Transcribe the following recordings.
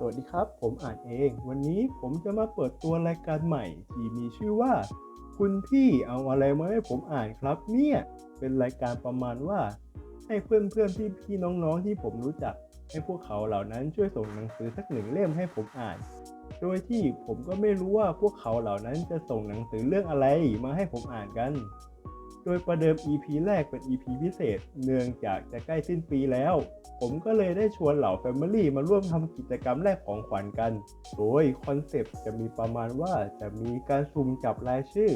สวัสดีครับ ผมอ่านเอง วันนี้ผมจะมาเปิดตัวรายการใหม่ ที่มีชื่อว่า คุณพี่เอาอะไรมาให้ผมอ่านครับ เนี่ย เป็นรายการประมาณว่า ให้เพื่อนเพื่อนพี่พี่น้องๆที่ผมรู้จัก ให้พวกเขาเหล่านั้นช่วยส่งหนังสือสักหนึ่งเล่มให้ผมอ่าน โดยที่ผมก็ไม่รู้ว่าพวกเขาเหล่านั้นจะส่งหนังสือเรื่องอะไรมาให้ผมอ่านกัน ดยประเดิม EP แรกเป็น EP พิเศษ เนื่องจากจะใกล้สิ้นปีแล้ว ผมก็เลยได้ชวนเหล่า Family มาร่วมทำกิจกรรมแลกของขวัญกัน โดยคอนเซปต์จะมีประมาณว่าจะมีการสุ่มจับรายชื่อ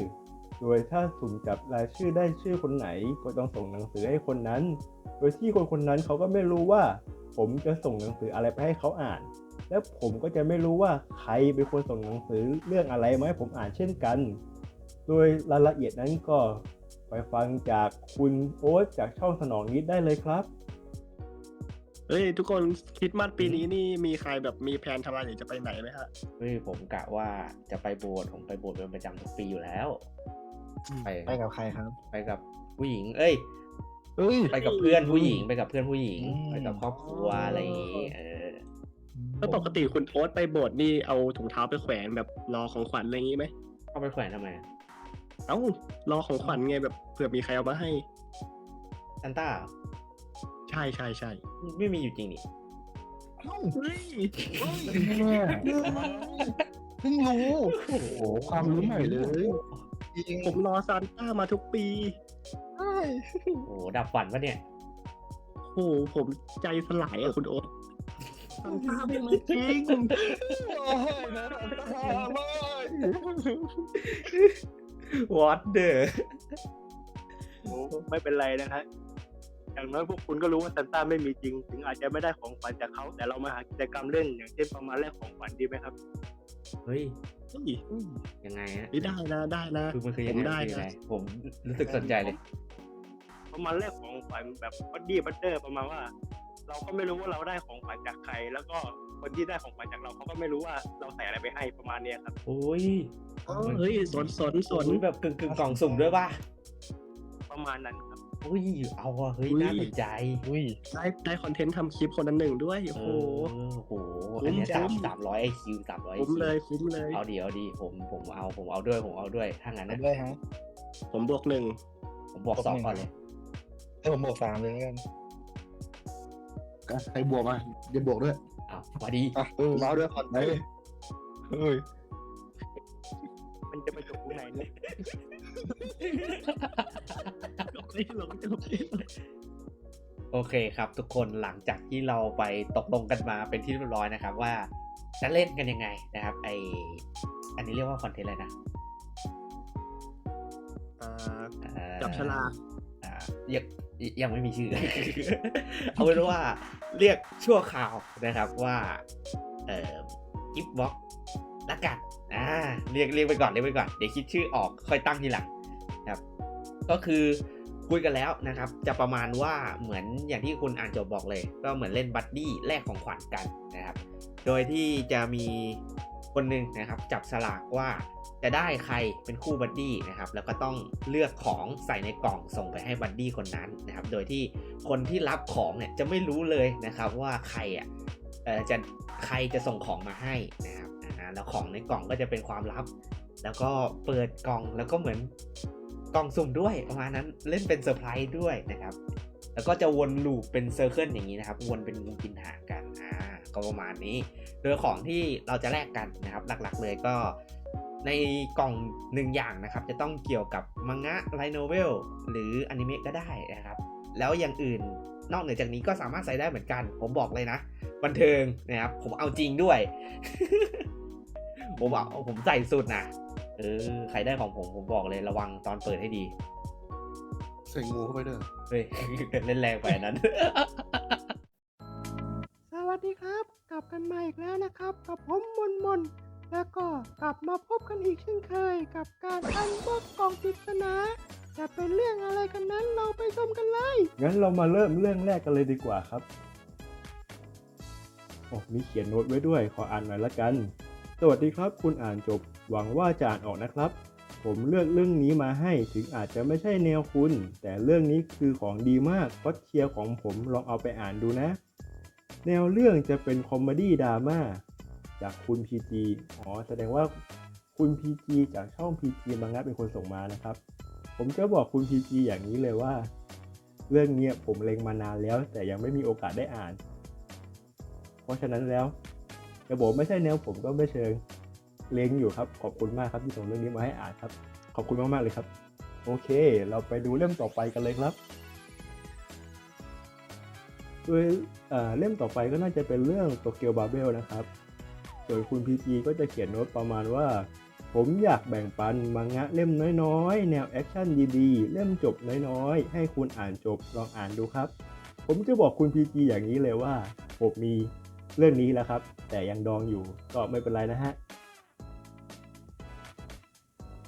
โดยถ้าสุ่มจับรายชื่อได้ชื่อคนไหน ก็ต้องส่งหนังสือให้คนนั้น โดยที่คนคนนั้นเขาก็ไม่รู้ว่า ผมจะส่งหนังสืออะไรไปให้เขาอ่าน และผมก็จะไม่รู้ว่าใครเป็นคนส่งหนังสือเรื่องอะไรมาให้ผมอ่านเช่นกัน โดยรายละเอียดนั้นก็ ไปฟังจากคุณโอ๊ตจากช่องสนองนิดได้เลยครับ เฮ้ย ทุกคนคริดมาสปีนี้นี่มีใครแบบมีแผนทำอะไรหรือจะไปไหนไหมฮะ เฮ้ยผมกะว่าจะไปโบสถ์ผมไปโบสถ์เป็นประจำทุกปีอยู่แล้ว ไปไปกับใครครับ ไปกับผู้หญิง เอ้ยเอ้ย ไปกับเพื่อนผู้หญิง ไปกับเพื่อนผู้หญิง อืม ไปกับครอบครัวอะไรอย่างงี้เออแล้วปกติคุณโอ๊ตไปโบสถ์นี่เอาถุงเท้าไปแขวนแบบรอของขวัญอะไรอย่างงี้ไหมเข้าไปแขวนทำไมอะ เอ้ารอของขวัญไงแบบเผื่อมีใครเอามาให้ซันต้าเหรอใช่ใช่ใช่ไม่มีอยู่จริงนี่เฮ้ยเนี่ยเพิ่งรู้โอ้โหความรู้ใหม่เลยจริงผมรอซานต้ามาทุกปีใช่โอ้โหดับฝันปะเนี่ยโอ้โหผมใจสลายอะคุณโอ๊ตซานต้าไม่มาจริงโอ้ยนะตาไม่ What the โอ้ไม่เป็นไรนะฮะอย่างน้อยพวกคุณก็รู้ว่าซันต้าไม่มีจริง ถึงอาจจะไม่ได้ของขวัญจากเขา แต่เรามาหากิจกรรมเล่นอย่างเช่นประมาณแลกของขวัญดีไหมครับเฮ้ยเฮ้ยยังไงฮะนี่ได้นะได้นะคือมันคือยังผมไงได้คือยังไงนะผมรู้สึกสนใจเลย ประมาณแลกของขวัญแบบบัดดี้บัตเตอร์ประมาณว่า เราก็ไม่รู้ว่าเราได้ของขวัญจากใคร แล้วก็คนที่ได้ของขวัญจากเราเขาก็ไม่รู้ว่าเราใส่อะไรไปให้ประมาณเนี้ยครับ โอ้ย เฮ้ยสนสนสนโอ้ยแบบกึ่งกึ่งๆกล่องสุ่มด้วยป่ะประมาณนั้นครับโอ้ยเอาอะเฮ้ยอุ้ยน่าสนใจอุ้ยได้ได้คอนเทนต์ทำคลิปคนละหนึ่งด้วย โอ้โอ้โหโหอันเนี้ยคุ้สามมสามร้อยไอคิวสามร้อยคุ้มเลยคุ้มเลย เอาดีเอาดีผมผมเอาผมเอาด้วยผมเอาด้วยถ้างั้นเอานะด้วยฮะ ผมบวกหนึ่งผมบอกสองก่อนเลยให้ผมบวกสามเลยแล้วกันใครบวกอะเดี๋ยวบวกด้วย อ้าวมาดี อะเออมาด้วยผ่อนไปเฮ้ย มันจะไปจบที่ไหนเนี่ยหลงไม่หลงจะหลงไม่หลงโอเคครับ ทุกคนหลังจากที่เราไปตกลงกันมาเป็นที่เรียบร้อยนะครับ ว่าจะเล่นกันยังไงนะครับไออันนี้เรียกว่าคอนเทนต์อะไรนะจับฉลากอ่ายังยังไม่มีชื่อ เอาเป็นว่าเรียกชั่วคราวนะครับว่าเอ่อกิฟบ็อก ละกันอ่าเรียกเรียกไปก่อนเรียกไปก่อนเดี๋ยวคิดชื่อออกค่อยตั้งทีหลังครับ ก็คือคุยกันแล้วนะครับ จะประมาณว่าเหมือนอย่างที่คุณอ่านจบบอกเลย ก็เหมือนเล่นบัดดี้แลกของขวัญกันนะครับ โดยที่จะมีคนหนึ่งนะครับ จับสลากว่าจะได้ใครเป็นคู่บัดดี้นะครับ แล้วก็ต้องเลือกของใส่ในกล่องส่งไปให้บัดดี้คนนั้นนะครับ โดยที่คนที่รับของเนี่ยจะไม่รู้เลยนะครับว่าใครอะจะใครจะส่งของมาให้นะครับ อ่าแล้วของในกล่องก็จะเป็นความลับ แล้วก็เปิดกล่องแล้วก็เหมือนกล่องสุ่มด้วยประมาณนั้นเล่นเป็นเซอร์ไพรส์ด้วยนะครับ แล้วก็จะวนลูปเป็นเซอร์เคิลอย่างนี้นะครับ วนเป็นงูกินหางกันอ่าก็ประมาณนี้ โดยของที่เราจะแลกกันนะครับ หลักๆเลยก็ในกล่องหนึ่งอย่างนะครับ จะต้องเกี่ยวกับมังงะไลโนเวลหรืออนิเมะก็ได้นะครับ แล้วอย่างอื่นนอกเหนือจากนี้ก็สามารถใส่ได้เหมือนกัน ผมบอกเลยนะ บันเทิงนะครับ ผมเอาจริงด้วย ผมเอาผมใส่สุดนะเออใครได้ของผมผมบอกเลยระวังตอนเปิดให้ดีใส่งูเข้าไปเด้อเฮ้ยเล่นแรงไปอันนั้น สวัสดีครับ กลับกันมาอีกแล้วนะครับ กับผมมนมนแล้วก็กลับมาพบกันอีกเช่นเคย กับการอันบ็อกกล่องปริศนาจะ เป็นเรื่องอะไรกันนั้นเราไปชมกันเลย งั้นเรามาเริ่มเรื่องแรกกันเลยดีกว่าครับโอ้มีเขียนโน้ตไว้ด้วย ขออ่านหน่อยละกัน สวัสดีครับ คุณอ่านจบ หวังว่าจะอ่านออกนะครับ ผมเลือกเรื่องนี้มาให้ ถึงอาจจะไม่ใช่แนวคุณ แต่เรื่องนี้คือของดีมากพอดเชียร์ของผมลองเอาไปอ่านดูนะ แนวเรื่องจะเป็นคอมเมดี้ดราม่าจากคุณ PG อ๋อ แสดงว่าคุณ PG จากช่อง PG มังงะเป็นคนส่งมานะครับ ผมจะบอกคุณ PG อย่างนี้เลยว่า เรื่องเนี้ยผมเล็งมานานแล้ว แต่ยังไม่มีโอกาสได้อ่าน เพราะฉะนั้นแล้วจะบอกไม่ใช่แนวผมก็ไม่เชิงเล็งอยู่ครับ ขอบคุณมากครับที่ส่งเรื่องนี้มาให้อ่านครับ ขอบคุณมากๆเลยครับ โอเค เราไปดูเล่มต่อไปกันเลยครับโดยเอ่อเล่มต่อไปก็น่าจะเป็นเรื่องโตเกียวบาเบลนะครับ โดยคุณพีจีก็จะเขียนโน้ตประมาณว่า ผมอยากแบ่งปันมังงะเล่มน้อยๆ แนวแอคชั่นดีๆ เล่มจบน้อยๆ ให้คุณอ่านจบลองอ่านดูครับ ผมจะบอกคุณพีจีอย่างนี้เลยว่า ผมมีเรื่องนี้แล้วครับ แต่ยังดองอยู่ก็ไม่เป็นไรนะฮะ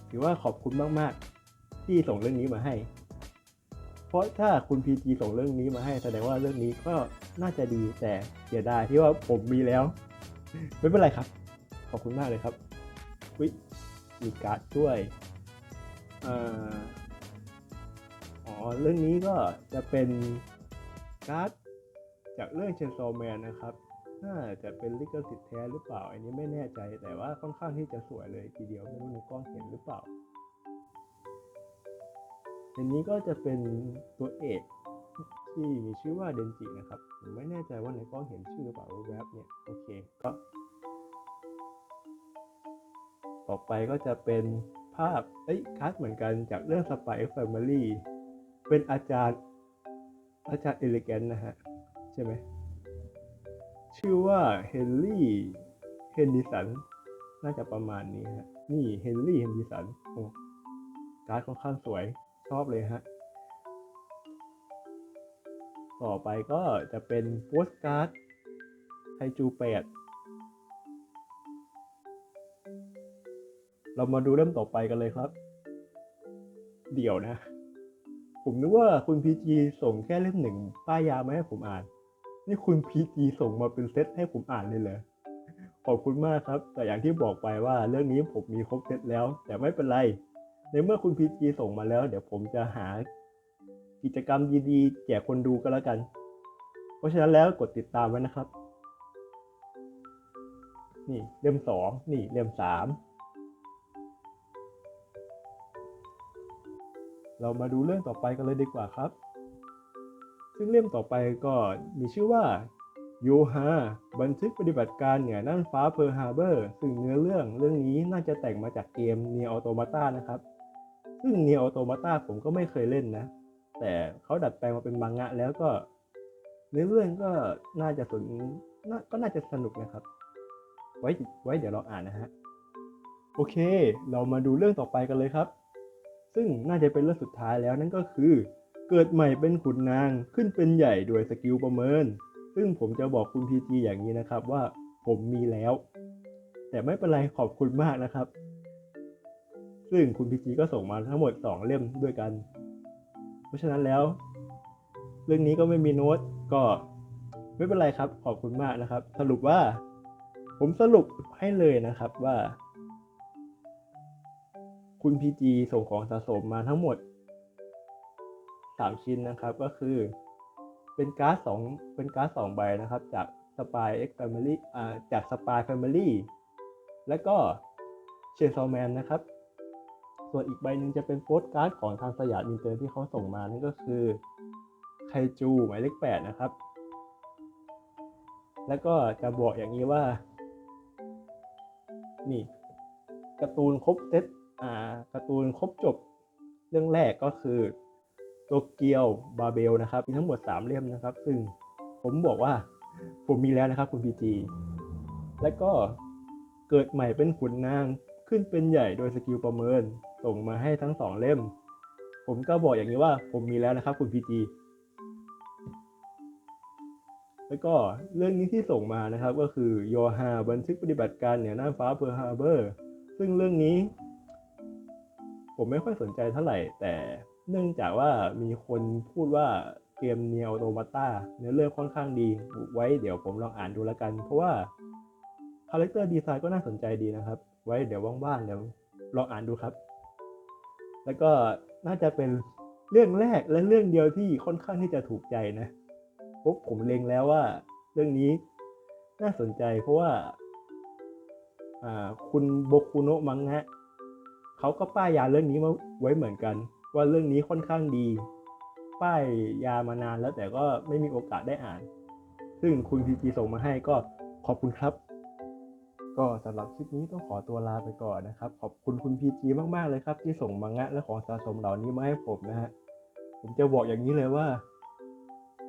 ถือว่าขอบคุณมากๆ ที่ส่งเรื่องนี้มาให้ เพราะถ้าคุณพีจีส่งเรื่องนี้มาให้ แสดงว่าเรื่องนี้ก็น่าจะดีแต่เสียดายที่ว่าผมมีแล้ว ไม่เป็นไรครับ ขอบคุณมากเลยครับ วิมีการ์ดด้วยเอ่ออ๋อ เรื่องนี้ก็จะเป็นการ์ดจากเรื่องเชนโซแมนนะครับ น่าจะเป็นลิขสิทธิ์แท้หรือเปล่า อันนี้ไม่แน่ใจ แต่ว่าค่อนข้างที่จะสวยเลยทีเดียว ไม่รู้ในกล้องเห็นหรือเปล่า อันนี้ก็จะเป็นตัวเอกที่มีชื่อว่าเดนจินะครับ ผมไม่แน่ใจว่าในกล้องเห็นชื่อหรือเปล่าแวบเนี่ย โอเค ก็ อไปก็จะเป็นภาพเอ้ยคัสเหมือนกันจากเรื่อง Spy X Family เป็นอาจารย์ อาจารย์เอลิแกนนะฮะ ใช่ไหม ชื่อว่าเฮนรี่เฮนดิสันน่าจะประมาณนี้ฮะ นี่เฮนรี่เฮนดิสันโอ้การ์ดค่อนข้างสวยชอบเลยฮะ ต่อไปก็จะเป็นโปสการ์ดไฮจูแปด เรามาดูเล่มต่อไปกันเลยครับ เดี๋ยวนะ ผมนึกว่าคุณพีจีส่งแค่เล่มหนึ่งป้ายยามาให้ผมอ่าน นี่คุณพีจีส่งมาเป็นเซตให้ผมอ่านเลยเหรอขอบคุณมากครับ แต่อย่างที่บอกไปว่าเรื่องนี้ผมมีครบเซตแล้ว แต่ไม่เป็นไร ในเมื่อคุณพีจีส่งมาแล้ว เดี๋ยวผมจะหา กิจกรรมดีๆแจกคนดูก็แล้วกัน เพราะฉะนั้นแล้วกดติดตามไว้นะครับ นี่เล่มสองนี่เล่มสาม เรามาดูเรื่องต่อไปกันเลยดีกว่าครับ ซึ่งเล่มต่อไปก็มีชื่อว่าโยฮาบันทึกปฏิบัติการเหนือน่านฟ้าเพิร์ฮาร์เบอร์ซึ่งเนื้อเรื่องเรื่องนี้น่าจะแต่งมาจากเกม n e o Automata นะครับ ซึ่ง n e o Automata ผมก็ไม่เคยเล่นนะ แต่เขาดัดแปลงมาเป็นมังงะแล้วก็ เนื้อเรื่องก็น่าจะสนน่าก็น่าจะสนุกนะครับ ไว้ไว้เดี๋ยวเราอ่านนะฮะ โอเค เรามาดูเรื่องต่อไปกันเลยครับ ซึ่งน่าจะเป็นเรื่องสุดท้ายแล้วนั่นก็คือ เกิดใหม่เป็นขุนนางขึ้นเป็นใหญ่โดยสกิลประเมิน ซึ่งผมจะบอกคุณพีจีอย่างนี้นะครับว่าผมมีแล้ว แต่ไม่เป็นไรขอบคุณมากนะครับ ซึ่งคุณพีจีก็ส่งมาทั้งหมด 2 เล่มด้วยกัน เพราะฉะนั้นแล้ว เรื่องนี้ก็ไม่มีโน้ตก็ไม่เป็นไรครับ ขอบคุณมากนะครับ สรุปว่า ผมสรุปให้เลยนะครับว่า คุณพีจีส่งของสะสมมาทั้งหมด 3 ชิ้นนะครับก็คือ เป็นการ์ดสองเป็นการ์ดสองใบนะครับ จาก Spy X Family อ่าจาก Spy Family และก็เชนซอแมนนะครับ ส่วนอีกใบหนึ่งจะเป็นโปสการ์ดของทางสยามอินเตอร์ที่เขาส่งมานั่นก็คือไคจูหมายเลขแปดนะครับ แล้วก็จะบอกอย่างนี้ว่า นี่การ์ตูนครบเซต การ์ตูนครบจบเรื่องแรกก็คือโตเกียวบาเบลนะครับมีทั้งหมด 3 เล่มนะครับ ซึ่งผมบอกว่าผมมีแล้วนะครับคุณพีจีแล้วก็เกิดใหม่เป็นขุนนางขึ้นเป็นใหญ่โดยสกิลประเมิน ส่งมาให้ทั้ง2เล่ม ผมก็บอกอย่างนี้ว่าผมมีแล้วนะครับคุณพีจีแล้วก็เรื่องนี้ที่ส่งมานะครับก็คือโยฮาบันทึกปฏิบัติการเหนือน่านฟ้าเพิร์ฮาเบอร์ ซึ่งเรื่องนี้ ผมไม่ค่อยสนใจเท่าไหร่ แต่เนื่องจากว่ามีคนพูดว่าเกมเนียโอโตมาตาเนื้อเรื่องค่อนข้างดีไว้เดี๋ยวผมลองอ่านดูแล้วกัน เพราะว่าคาแรคเตอร์ดีไซน์ก็น่าสนใจดีนะครับ ไว้เดี๋ยวว่างๆเดี๋ยวลองอ่านดูครับ แล้วก็น่าจะเป็นเรื่องแรกและเรื่องเดียวที่ค่อนข้างที่จะถูกใจนะพราะผมเล็งแล้วว่า เรื่องนี้น่าสนใจเพราะว่าอ่าคุณโบคุโนะมังงะ เขาก็ป้ายยาเรื่องนี้มาไว้เหมือนกัน ว่าเรื่องนี้ค่อนข้างดี ป้ายยามานานแล้วแต่ก็ไม่มีโอกาสได้อ่าน ซึ่งคุณพีจีส่งมาให้ก็ขอบคุณครับ ก็สำหรับคลิปนี้ต้องขอตัวลาไปก่อนนะครับ ขอบคุณคุณพีจีมากๆเลยครับ ที่ส่งมังงะและของสะสมเหล่านี้มาให้ผมนะฮะผมจะบอกอย่างนี้เลยว่า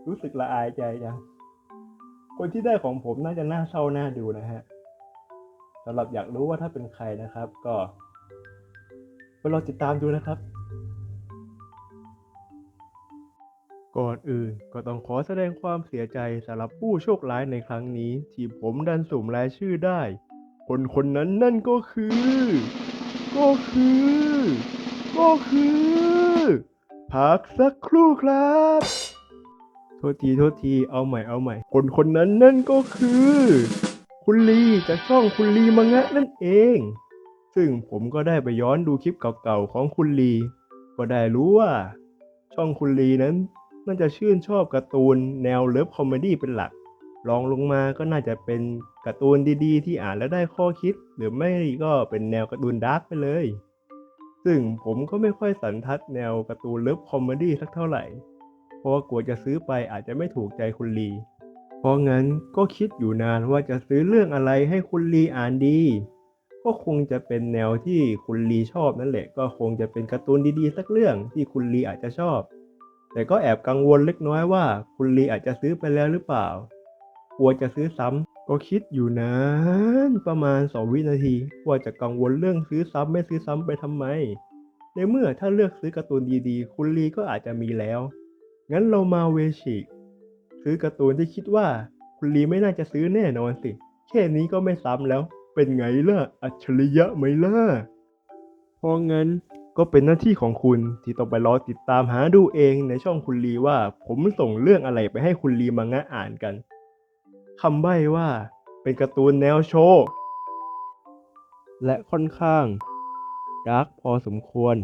รู้สึกละอายใจจังคนที่ได้ของผมน่าจะน่าเศร้าน่าดูนะฮะสำหรับอยากรู้ว่าถ้าเป็นใครนะครับ ก็ ไปรอติดตามดูนะครับ ก่อนอื่นก็ต้องขอแสดงความเสียใจสำหรับผู้โชคร้ายในครั้งนี้ ที่ผมดันสุ่มรายชื่อได้ คนคนนั้นนั่นก็คือ ก็คือ ก็คือ พักสักครู่ครับ โทษทีโทษทีเอาใหม่เอาใหม่ คนคนนั้นนั่นก็คือ คุณลีจากช่องคุณลีมังงะนั่นเอง ซึ่งผมก็ได้ไปย้อนดูคลิปเก่าๆของคุณลี ก็ได้รู้ว่า ช่องคุณลีนั้นน่าจะชื่นชอบการ์ตูนแนวเลิฟคอมเมดี้เป็นหลักรองลงมาก็น่าจะเป็นการ์ตูนดีๆ ที่อ่านแล้วได้ข้อคิด หรือไม่ก็เป็นแนวการ์ตูนดาร์กไปเลย ซึ่งผมก็ไม่ค่อยสันทัดแนวการ์ตูนเลิฟคอมเมดี้สักเท่าไหร่ เพราะว่ากลัวจะซื้อไปอาจจะไม่ถูกใจคุณลี เพราะงั้นก็คิดอยู่นานว่าจะซื้อเรื่องอะไรให้คุณลีอ่านดี ก็คงจะเป็นแนวที่คุณลีชอบนั่นแหละ ก็คงจะเป็นการ์ตูนดีๆสักเรื่องที่คุณลีอาจจะชอบ แต่ก็แอบกังวลเล็กน้อยว่าคุณลีอาจจะซื้อไปแล้วหรือเปล่ากลัวจะซื้อซ้ำก็คิดอยู่นานประมาณ 2 วินาที ว่าจะกังวลเรื่องซื้อซ้ำไม่ซื้อซ้ำไปทำไม ในเมื่อถ้าเลือกซื้อการ์ตูนดีๆ คุณลีก็อาจจะมีแล้ว งั้นเรามาเวชิซื้อการ์ตูนที่คิดว่า คุณลีไม่น่าจะซื้อแน่นอนสิ แค่นี้ก็ไม่ซ้ำแล้ว เป็นไงล่ะ อัจฉริยะไหมล่ะ เพราะงั้นก็เป็นหน้าที่ของคุณที่ต้องไปรอติดตามหาดูเองในช่องคุณลีว่า ผมส่งเรื่องอะไรไปให้คุณลีมังงะอ่านกันคำใบ้ว่า เป็นการ์ตูนแนวโชว์และค่อนข้างดาร์กพอสมควร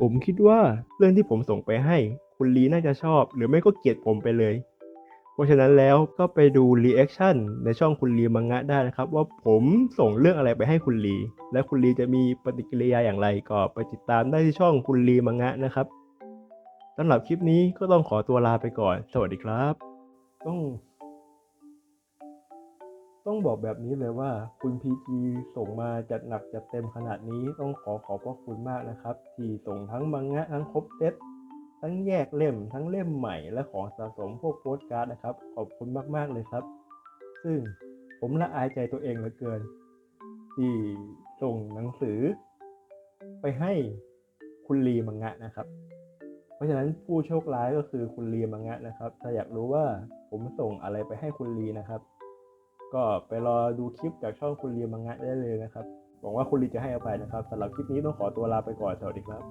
ผมคิดว่าเรื่องที่ผมส่งไปให้ คุณลีน่าจะชอบ หรือไม่ก็เกลียดผมไปเลย ราะฉะนั้นแล้วก็ไปดูรีแอคชั่นในช่องคุณลีมังงะได้นะครับ ว่าผมส่งเรื่องอะไรไปให้คุณลี และคุณลีจะมีปฏิกิริยาอย่างไรก็ไปติดตามได้ที่ช่องคุณลีมังงะนะครับสำหรับคลิปนี้ก็ต้องขอตัวลาไปก่อน สวัสดีครับ ต้อง ต้องบอกแบบนี้เลยว่า คุณพีจีส่งมาจัดหนักจัดเต็มขนาดนี้ต้องขอขอบพระคุณมากนะครับ ที่ส่งทั้งมังงะทั้งครบเซต ทั้งแยกเล่มทั้งเล่มใหม่และของสะสมพวกโปสการ์ดนะครับ ขอบคุณมาก ๆ เลยครับ ซึ่งผมละอายใจตัวเองเหลือเกิน ที่ส่งหนังสือ ไปให้คุณลีมังงะนะครับ เพราะฉะนั้นผู้โชคร้ายก็คือคุณลีมังงะนะครับ ถ้าอยากรู้ว่าผมส่งอะไรไปให้คุณลีนะครับ ก็ไปรอดูคลิปจากช่องคุณลีมังงะได้เลยนะครับหวังว่าคุณลีจะให้อภัยนะครับสำหรับคลิปนี้ต้องขอตัวลาไปก่อนสวัสดีครับ